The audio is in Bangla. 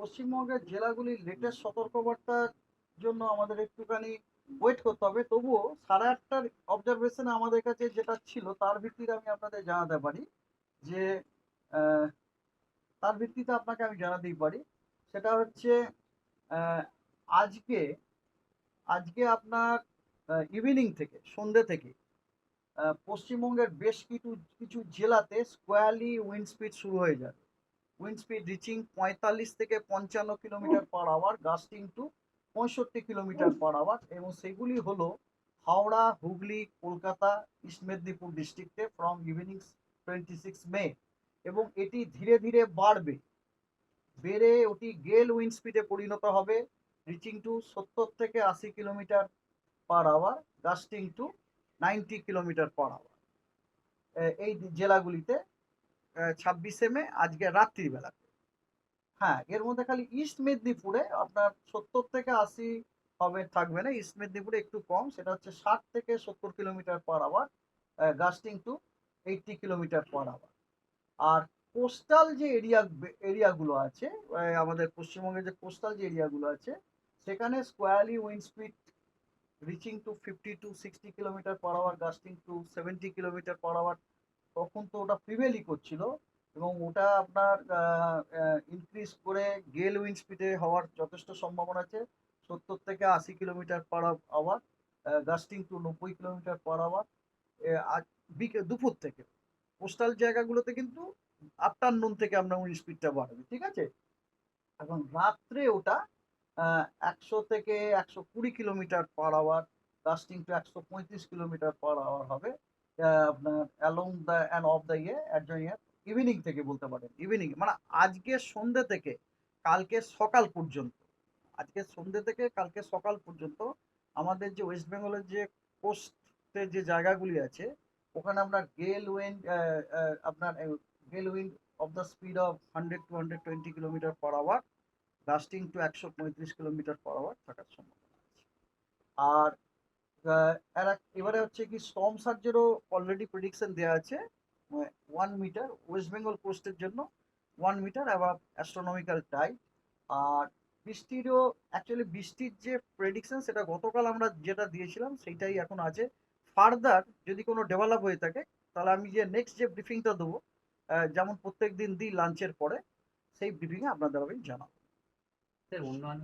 পশ্চিমবঙ্গের জেলাগুলির লেটেস্ট সতর্কবার্তার জন্য আমাদের একটুখানি ওয়েট করতে হবে। তবুও সাড়ে আটটার অবজারভেশনে আমাদের কাছে যেটা ছিল, তার ভিত্তিতে আমি আপনাদের জানাতে পারি যে তার ভিত্তিতে আপনাকে আমি জানাতেই পারি। সেটা হচ্ছে আজকে আজকে আপনার ইভিনিং থেকে, সন্ধ্যে থেকে পশ্চিমবঙ্গের বেশ কিছু কিছু জেলাতে স্কোয়ারলি উইন্ড স্পিড শুরু হয়ে যাবে। উইন্ড স্পিড রিচিং পঁয়তাল্লিশ থেকে পঞ্চান্ন kilometre per hour gusting to পঁয়ষট্টি কিলোমিটার পার আওয়ার এবং সেগুলি হলো হাওড়া, হুগলি, কলকাতা, ইস্ট মেদিনীপুর ডিস্ট্রিক্টে from evening twenty six May এবং এটি ধীরে ধীরে বাড়বে। বেড়ে ওটি গেল উইন্ড স্পিডে পরিণত হবে রিচিং টু সত্তর থেকে আশি kilometre per hour gusting to ninety kilometre per hour এই জেলাগুলিতে ছাব্বিশে মে, আজকে রাত্রিবেলাতে হ্যাঁ এর মধ্যে খালি ইস্ট মেদিনীপুরে আপনার সত্তর থেকে আশি হবে, থাকবে না। ইস্ট মেদিনীপুরে একটু কম, সেটা হচ্ছে ষাট থেকে সত্তর kilometre per hour gusting to eighty kilometre per hour R coastal যে এরিয়া এরিয়াগুলো আছে আমাদের পশ্চিমবঙ্গের যে কোস্টাল যে এরিয়াগুলো আছে, সেখানে squally wind speed reaching to fifty to sixty kilometre per hour gusting to seventy kilometre per hour তখন তো ওটা প্রিভেলই করছিল এবং ওটা আপনার ইনক্রিজ করে গেল উইন্ড স্পিডে হওয়ার যথেষ্ট সম্ভাবনা আছে। সত্তর থেকে আশি kilometre per hour gusting to নব্বই কিলোমিটার পার আওয়ার বিকে, দুপুর থেকে। কোস্টাল জায়গাগুলোতে কিন্তু আফটারনুন থেকে আপনার উইন্ড স্পিডটা বাড়বে, ঠিক আছে? এখন রাত্রে ওটা একশো থেকে একশো কুড়ি kilometre per hour gusting to একশো পঁয়ত্রিশ কিলোমিটার পার আওয়ার হবে। আপনার along the and of the ইয়ে অ্যাডজয়িং ইভিনিং থেকে বলতে পারেন ইভিনিং মানে আজকে সন্ধ্যে থেকে কালকে সকাল পর্যন্ত, আজকে সন্ধ্যে থেকে কালকে সকাল পর্যন্ত আমাদের যে ওয়েস্ট বেঙ্গলের যে কোস্টের যে জায়গাগুলি আছে, ওখানে আমরা গেল উইন্ড আপনার gale wind of the speed of hundred to hundred twenty kilometre per hour gusting to একশো পঁয়ত্রিশ কিলোমিটার পার আওয়ার থাকার সম্ভাবনা আছে। আর এবারে হচ্ছে কি স্টর্ম সার্জেরও অলরেডি প্রেডিকশন দেওয়া আছে। ওয়ান মিটার ওয়েস্ট বেঙ্গল কোস্টের জন্য one metre above astronomical tide আর বৃষ্টিরও অ্যাকচুয়ালি বৃষ্টির যে প্রেডিকশন সেটা গতকাল আমরা যেটা দিয়েছিলাম সেইটাই এখন আছে। ফার্দার যদি কোনো ডেভেলপ হয়ে থাকে, তাহলে আমি যে নেক্সট যে ব্রিফিংটা দেবো যেমন প্রত্যেক দিন দিই লাঞ্চের পরে, সেই ব্রিফিংয়ে আপনাদের আমি জানাব। অন্যান্য